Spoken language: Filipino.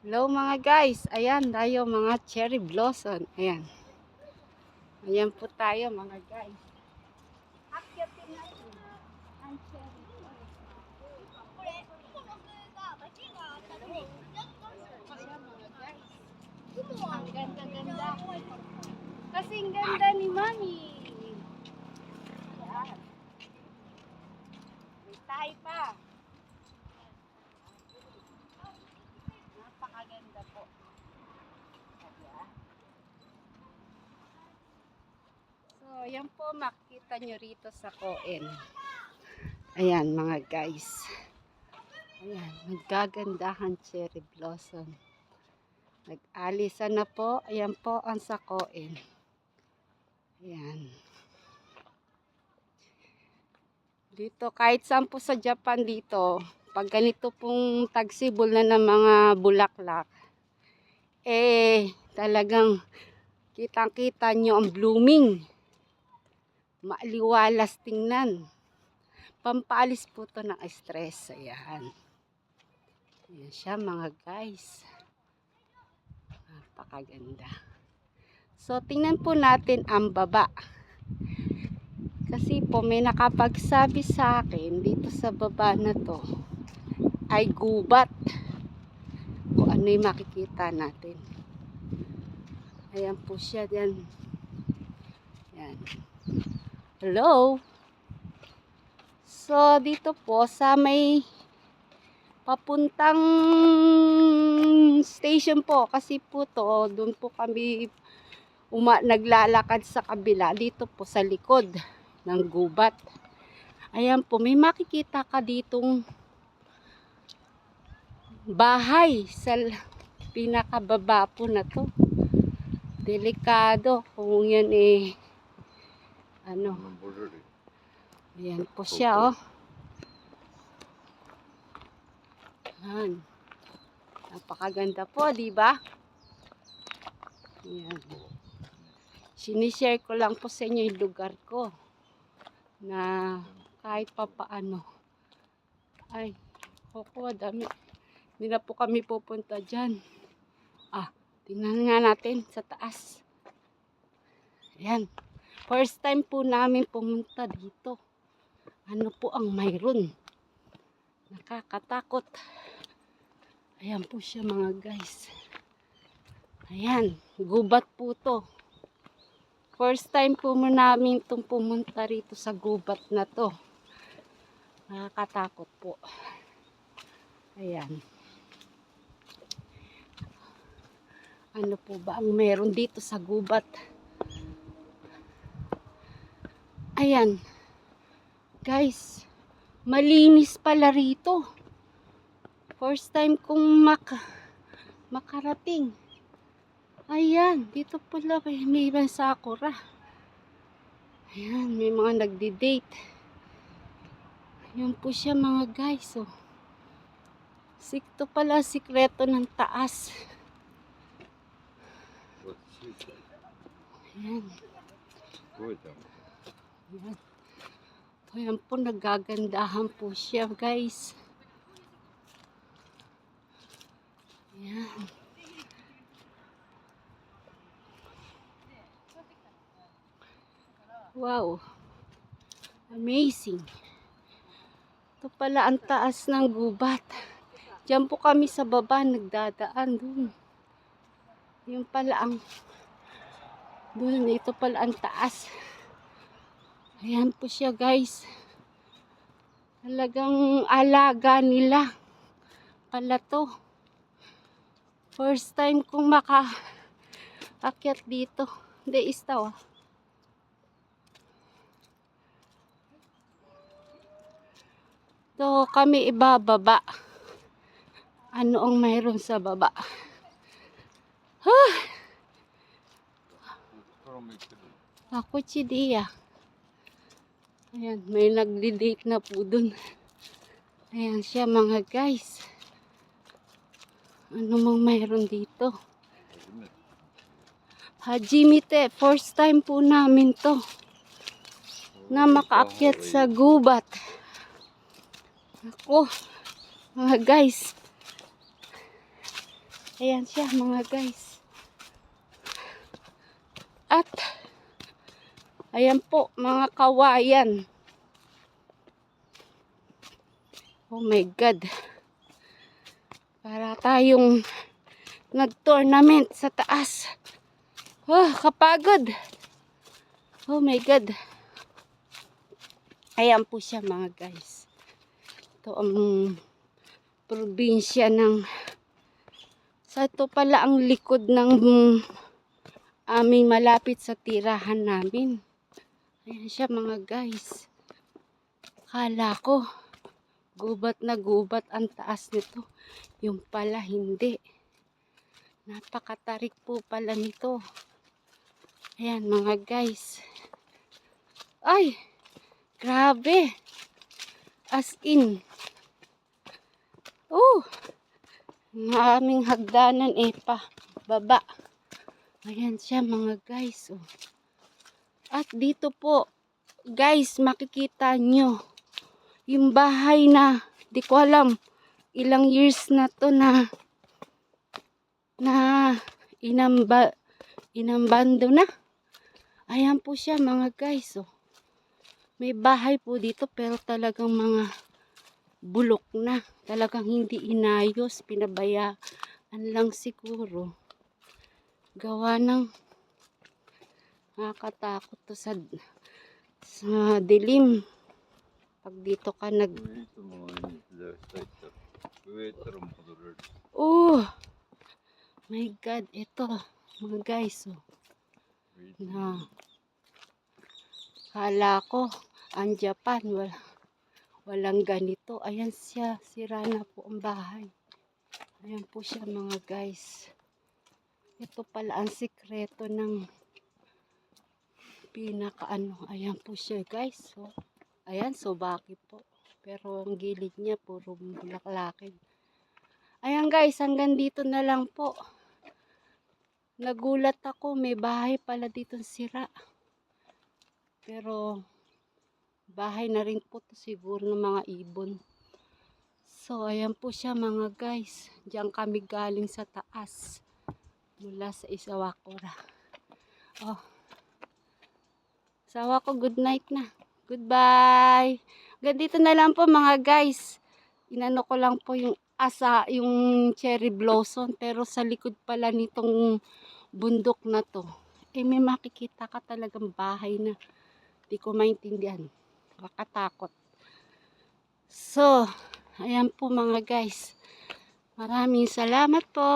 Hello mga guys. Ayan tayo mga cherry blossom. Ayan. Ayan po tayo mga guys. Kasing ganda ni Mami. Ayan. May tayo pa. Napakaganda po. Ayan. So, po makita nyo rito sa Koen. Ayan mga guys. Ayan, naggagandahan cherry blossom. Nag-alisa na po. Ayan po ang sa Koen. Ayan. Dito, kahit saan po sa Japan dito, pag ganito pong tagsibol na ng mga bulaklak, eh, talagang kitang-kita nyo ang blooming. Maaliwalas tingnan. Pampaalis po to ng stress. Ayan. Ayan siya mga guys. Napakaganda. So, tingnan po natin ang baba. Kasi po may nakapagsabi sa akin dito sa baba na to ay gubat. Kung ano makikita natin. Ayan po siya dyan. Ayan. Hello? So, dito po sa may papuntang station po. Kasi po to, doon po kami uma, naglalakad sa kabila. Dito po sa likod ng gubat. Ayan po, may makikita ka ditong bahay sa pinakababa po na to. Delikado kung yan eh ano, ayan po siya oh. Ayan. Napakaganda po, di ba? Ayan. Sinishare ko lang po sa inyo yung lugar ko na kahit pa paano ay koko dami. Hindi na po kami pupunta dyan. Ah tingnan nga natin sa taas. Yan first time po namin pumunta dito ano po ang mayroon nakakatakot ayan po siya mga guys ayan gubat po to First time po namin itong pumunta rito sa gubat na to. Nakakatakot po. Ayan. Ano po ba ang meron dito sa gubat? Ayan. Guys, malinis pala rito. First time kong mak makarating. Ayan, dito pala may, ibang sakura. Ayan, may mga nagdi-date. Ayan po siya mga guys, oh. Sikto pala sikreto ng taas. Ayan, ayan. Ayan po, nagagandahan po siya guys. Ayan. Wow. Amazing. Ito pala ang taas ng gubat. Diyan po kami sa baba nagdadaan dun. Yung pala ang dun, ito pala ang taas. Ayan po siya guys. Talagang alaga nila. Pala to. First time kong maka akyat dito. Hindi, istaw ah. So, kami ibababa. Ano ang mayroon sa baba? Ako chidiya. Ayan, may nagdi-date na po dun. Ayan siya mga guys. Ano mang mayroon dito? Hajimite, first time po namin to na makaakyat sa gubat. Ako, mga guys, Ayan siya mga guys. At, ayan po mga kawayan. Oh my God. Para tayong nag-tournament sa taas. Oh, kapagod. Oh my God. Ayan po siya mga guys. Ito ang probinsya ng sa ito pala ang likod ng aming malapit sa tirahan namin. Ayan siya mga guys. Kala ko gubat na gubat ang taas nito. Yung pala hindi. Napakatarik po pala nito. Ayan mga guys. Ay! Grabe! As in. Oh! Ang hagdanan eh pa. Baba. Ayan siya mga guys. Oh. At dito po, guys, makikita nyo yung bahay na, di ko alam, ilang years na to na na inamba inambando na. Ayan po siya mga guys. Oh. May bahay po dito pero talagang mga bulok na. Talagang hindi inayos. Pinabayaan lang siguro. Gawa ng nakakatakot to sa sa dilim. Pag dito ka nag... Oh! My God, ito. Mga guys, oh. Na. Kala ko, ang Japan, wala, walang ganito. Ayan siya, sira na po ang bahay. Ayan po siya mga guys. Ito pala ang sikreto ng pinaka ano. Ayan po siya guys. So, ayan, sobaki po. Pero ang gilid niya, puro bulaklakin. Ayan guys, hanggang dito na lang po. Nagulat ako, may bahay pala dito sira. Pero bahay na rin po to siguro ng mga ibon. So, ayan po siya mga guys. Diyan kami galing sa taas. Mula sa Isawakura. Oh. Sawa ko, good night na. Goodbye. Ganito na lang po mga guys. Inano ko lang po yung asa, yung cherry blossom. Pero sa likod pala nitong bundok na to, eh may makikita ka talagang bahay na di ko maintindihan. Makatakot. So, ayan po mga guys. Maraming salamat po.